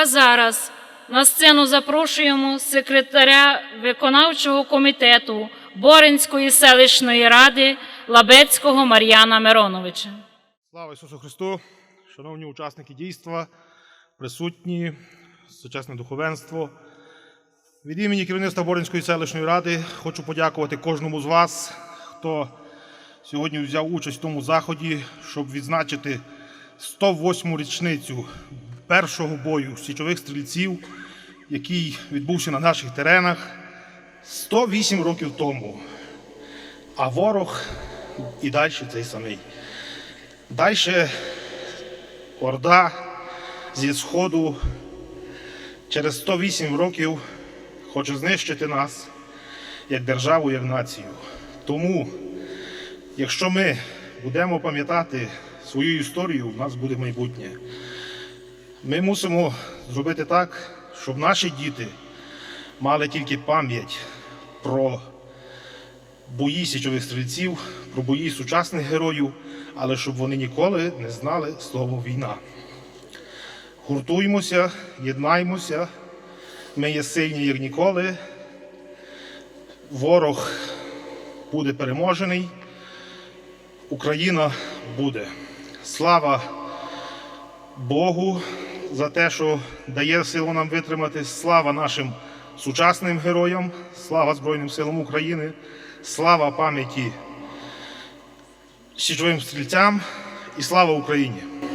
А зараз на сцену запрошуємо секретаря виконавчого комітету Боринської селищної ради Лабецького Мар'яна Мироновича. Слава Ісусу Христу! Шановні учасники дійства, присутні, сучасне духовенство. Від імені керівництва Боринської селищної ради хочу подякувати кожному з вас, хто сьогодні взяв участь в тому заході, щоб відзначити 108-му річницю першого бою січових стрільців, який відбувся на наших теренах 108 років тому. А ворог і далі цей самий. Далі Орда зі Сходу через 108 років хоче знищити нас як державу, як націю. Тому, якщо ми будемо пам'ятати свою історію, в нас буде майбутнє. Ми мусимо зробити так, щоб наші діти мали тільки пам'ять про бої січових стрільців, про бої сучасних героїв, але щоб вони ніколи не знали слово війна. Гуртуймося, єднаймося, ми є сильні, як ніколи. Ворог буде переможений, Україна буде. Слава Богу за те, що дає силу нам витримати. Слава нашим сучасним героям, слава Збройним силам України, слава пам'яті січовим стрільцям і слава Україні!